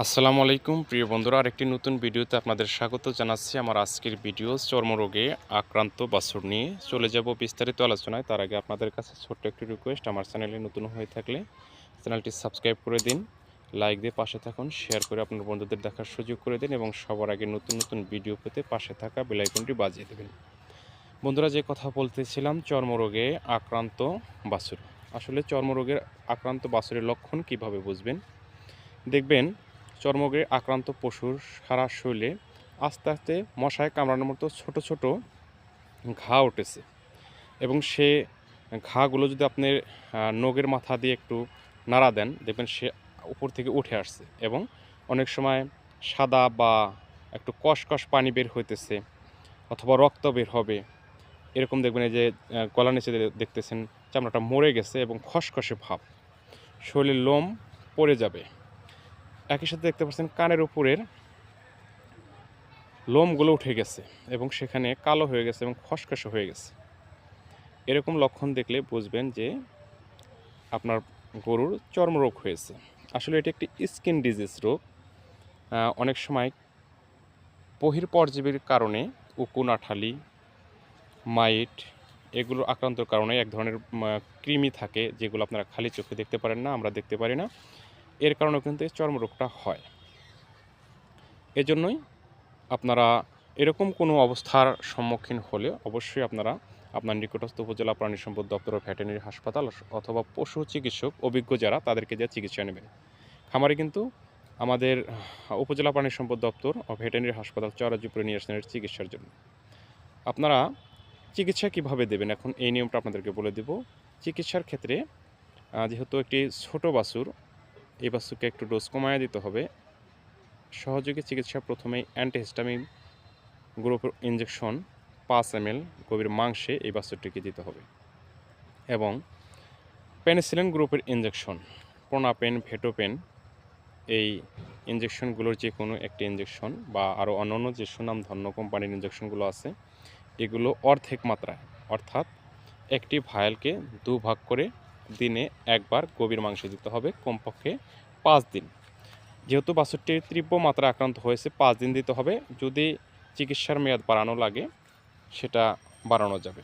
আসসালামু আলাইকুম, প্রিয় বন্ধুরা। আরেকটি নতুন ভিডিওতে আপনাদের স্বাগত জানাচ্ছি। আমার আজকের ভিডিও চর্মরোগে আক্রান্ত বাছুর নিয়ে চলে যাব বিস্তারিত আলোচনায়। তার আগে আপনাদের কাছে ছোট্ট একটি রিকোয়েস্ট আমার চ্যানেলে নতুন হয়ে থাকলে চ্যানেলটি সাবস্ক্রাইব করে দিন লাইক দিয়ে পাশে থাকুন শেয়ার করে আপনার বন্ধুদের দেখার সুযোগ করে দিন এবং সবার আগে নতুন নতুন ভিডিও পেতে পাশে থাকা বেলাইকনটি বাজিয়ে দেবেন। বন্ধুরা, যে কথা বলতেছিলাম, চর্মরোগে আক্রান্ত বাছুর আসলে চর্মরোগের আক্রান্ত বাছুরের লক্ষণ কীভাবে বুঝবেন? দেখবেন চর্মরোগে আক্রান্ত পশুর সারা শরীরে আস্তে আস্তে মশায় কামড়ানোর মতো ছোট ছোট ঘা উঠেছে। এবং সে ঘাগুলো যদি আপনি নখের মাথা দিয়ে একটু নাড়া দেন, দেখবেন সে উপর থেকে উঠে আসছে এবং অনেক সময় সাদা বা একটু কষকষ পানি বের হইতেছে অথবা রক্ত বের হবে। এরকম দেখবেন এই যে গলা নিচে দেখতেছেন চামড়াটা মরে গেছে এবং খসখসে ভাব। শরীরের লোম পড়ে যাবে। একই সাথে দেখতে পাচ্ছেন কানের উপরের লোমগুলো উঠে গেছে এবং সেখানে কালো হয়ে গেছে এবং খসখসে হয়ে গেছে। এরকম লক্ষণ দেখলে বুঝবেন যে আপনার গরুর চর্মরোগ হয়েছে। আসলে এটি একটি স্কিন ডিজিজ রোগ। অনেক সময় বহির পরজীবীর কারণে উকুন, আঠালি, মাইট এগুলো আক্রান্তর কারণে এক ধরনের কৃমি থাকে যেগুলো আপনারা খালি চোখে দেখতে পারেন না, আমরা দেখতে পারি না। এর কারণেও কিন্তু চর্মরোগটা হয়। এজন্যই আপনারা এরকম কোনো অবস্থার সম্মুখীন হলে অবশ্যই আপনারা আপনার নিকটস্থ উপজেলা প্রাণী সম্পদ দপ্তর ও ভেটেরিনারি হাসপাতাল অথবা পশু চিকিৎসক অভিজ্ঞ যারা, তাদেরকে দিয়ে চিকিৎসা নেবেন। খামারে কিন্তু আমাদের উপজেলা প্রাণী সম্পদ দপ্তর ও ভেটেরিনারি হাসপাতাল চরাজুপুরে নিয়ে আসছেন চিকিৎসার জন্য। আপনারা চিকিৎসা কীভাবে দেবেন? এখন এই নিয়মটা আপনাদেরকে বলে দেব। চিকিৎসার ক্ষেত্রে যেহেতু একটি ছোট বাছুর এই বাচ্চাকে একটু ডোজ কমায় দিতে হবে। সহযোগী চিকিৎসা প্রথমেই অ্যান্টিহিস্টামিন গ্রুপের ইঞ্জেকশন পাঁচ এম এল গভীর মাংসে এই বাচ্চাটিকে দিতে হবে এবং পেনিসিলিন গ্রুপের ইঞ্জেকশন প্রোনাপেন ভেটোপেন এই ইঞ্জেকশনগুলোর যে কোনো একটি ইঞ্জেকশন বা আরও অন্যান্য যে সুনামধন্য কোম্পানির ইঞ্জেকশনগুলো আছে, এগুলো অর্ধেক মাত্রায়, অর্থাৎ একটি ভায়ালকে দু ভাগ করে দিনে একবার গভীর মাংসে দিতে হবে, কমপক্ষে পাঁচ দিন। যেহেতু বাছুরটির তীব্র মাত্রা আক্রান্ত হয়েছে, পাঁচ দিন দিতে হবে। যদি চিকিৎসার মেয়াদ বাড়ানো লাগে, সেটা বাড়ানো যাবে।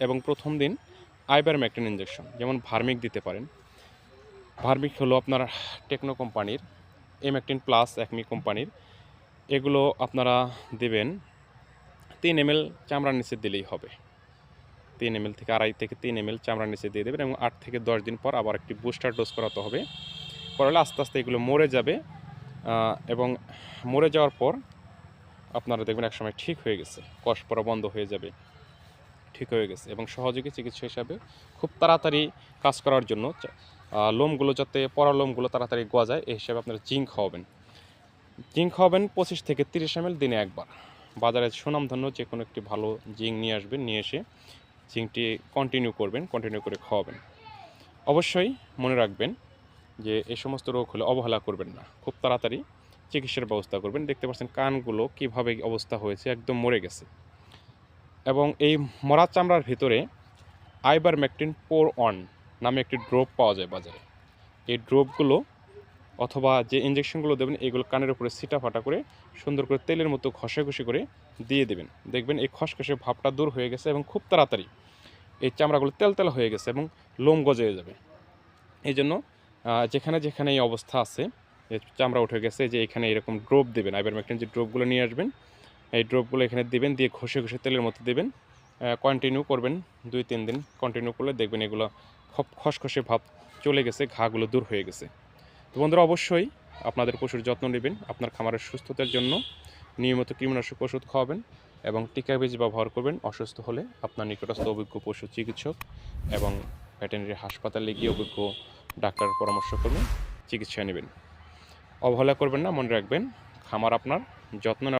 এবং প্রথম দিন আইবার ম্যাকটিন ইঞ্জেকশন যেমন ভার্মিক দিতে পারেন। ভার্মিক হলো আপনার টেকনো কোম্পানির এম এমএকটিন প্লাস একমি কোম্পানির। এগুলো আপনারা দেবেন, তিন এম এল চামড়ার নিচে দিলেই হবে। তিন এম থেকে আড়াই থেকে তিন এম চামড়ার নিচে দিয়ে দেবেন এবং আট থেকে দশ দিন পর আবার একটি বুস্টার ডোজ করাতে হবে। করালে আস্তে আস্তে এগুলো মরে যাবে এবং মরে যাওয়ার পর আপনারা দেখবেন একসময় ঠিক হয়ে গেছে, কষ পরা বন্ধ হয়ে যাবে, ঠিক হয়ে গেছে এবং সহযোগী চিকিৎসা হিসাবে খুব তাড়াতাড়ি কাজ করার জন্য লোমগুলো যাতে পরা লোমগুলো তাড়াতাড়ি গজায়, এই হিসাবে আপনারা জিঙ্ক খাওয়াবেন জিঙ্ক খাওয়াবেন পঁচিশ থেকে তিরিশ এম দিনে একবার। বাজারে সুনামধন্য যে কোনো একটি ভালো জিঙ্ক নিয়ে আসবেন, নিয়ে এসে জিঙ্কটি কন্টিনিউ করবেন কন্টিনিউ করে খাওয়াবেন। অবশ্যই মনে রাখবেন যে এই সমস্ত রোগ হলে অবহেলা করবেন না। খুব তাড়াতাড়ি চিকিৎসার ব্যবস্থা করবেন। দেখতে পাচ্ছেন কানগুলো কীভাবে অবস্থা হয়েছে, একদম মরে গেছে। এবং এই মরা চামড়ার ভিতরে আইবার ম্যাকটিন পোর অন নামে একটি ড্রপ পাওয়া যায় বাজারে। এই ড্রপগুলো অথবা যে ইঞ্জেকশনগুলো দেবেন, এগুলো কানের উপরে সিটা ফাটা করে সুন্দর করে তেলের মতো ঘষাঘষি করে দিয়ে দেবেন। দেখবেন এই খসখসে ভাবটা দূর হয়ে গেছে এবং খুব তাড়াতাড়ি এই চামড়াগুলো তেলতেলা হয়ে গেছে এবং লোম গজে যাবে। এই জন্য যেখানে যেখানে এই অবস্থা আছে চামড়া উঠে গেছে যে এখানে এরকম ড্রপ দেবেন আইবার আইবারমেকটিন যে ড্রপগুলো নিয়ে আসবেন, এই ড্রপগুলো এখানে দিবেন, দিয়ে ঘষে ঘষে তেলের মতো দেবেন। কন্টিনিউ করবেন দুই তিন দিন কন্টিনিউ করলে দেখবেন এগুলো খুব খসখসে ভাব চলে গেছে, ঘাগুলো দূর হয়ে গেছে। তো বন্ধুরা, অবশ্যই আপনাদের পশুর যত্ন নেবেন, আপনার খামারের সুস্থতার জন্য। নিয়মিত কৃমিনাশক ওষুধ খাওয়াবেন এবং টিকা বীজ ব্যবহার করবেন, অসুস্থ হলে আপনার নিকটস্থ অভিজ্ঞ পশু চিকিৎসক এবং ভেটেনারি হাসপাতালে গিয়ে অভিজ্ঞ ডাক্তার পরামর্শ করবেন চিকিৎসা নেবেন। অবহেলা করবেন না, মনে রাখবেন, খামার আপনার, যত্ন